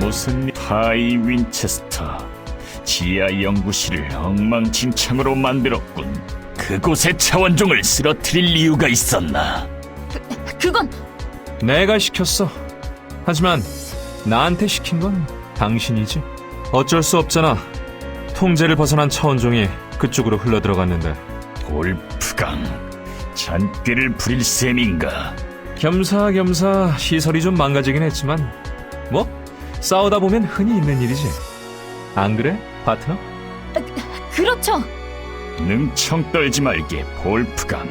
무슨 일- 하이 윈체스터 지하 연구실을 엉망진창으로 만들었군. 그곳에 차원종을 쓰러뜨릴 이유가 있었나? 그건 내가 시켰어. 하지만 나한테 시킨 건 당신이지. 어쩔 수 없잖아. 통제를 벗어난 차원종이 그쪽으로 흘러들어갔는데 골프강 잔꾀를 부릴 셈인가? 겸사겸사 시설이 좀 망가지긴 했지만 뭐 싸우다 보면 흔히 있는 일이지. 안 그래, 파트너? 그렇죠. 능청 떨지 말게 볼프강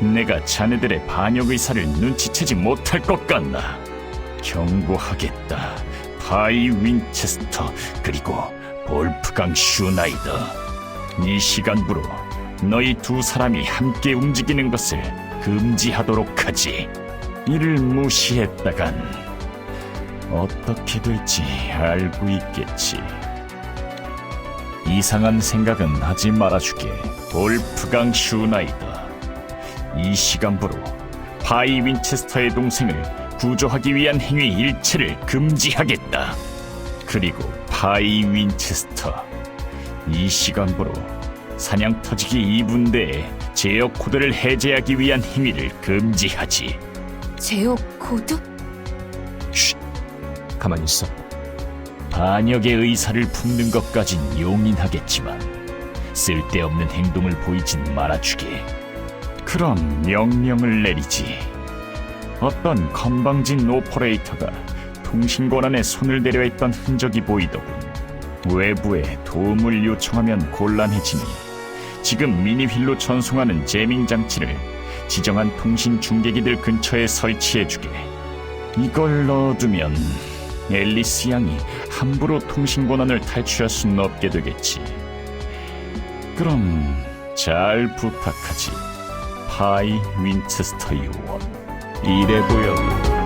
내가 자네들의 반역 의사를 눈치채지 못할 것 같나 경고하겠다 파이 윈체스터 그리고 볼프강 슈나이더 이 시간부로 너희 두 사람이 함께 움직이는 것을 금지하도록 하지 이를 무시했다간 어떻게 될지 알고 있겠지. 이상한 생각은 하지 말아주게 볼프강 슈나이더. 이 시간부로 파이 윈체스터의 동생을 구조하기 위한 행위 일체를 금지하겠다. 그리고 파이 윈체스터. 이 시간부로 사냥 터지기 2분대에 제어 코드를 해제하기 위한 행위를 금지하지. 제어 코드? 가만히 있어. 반역의 의사를 품는 것까진 용인하겠지만 쓸데없는 행동을 보이진 말아주게. 그럼 명령을 내리지. 어떤 건방진 오퍼레이터가 통신 권한에 손을 대려 했던 흔적이 보이더군. 외부에 도움을 요청하면 곤란해지니 지금 미니휠로 전송하는 제밍 장치를 지정한 통신 중계기들 근처에 설치해주게. 이걸 넣어두면 앨리스 양이 함부로 통신 권한을 탈취할 수는 없게 되겠지. 그럼 잘 부탁하지. 파이 윈체스터 요원. 이래 보여.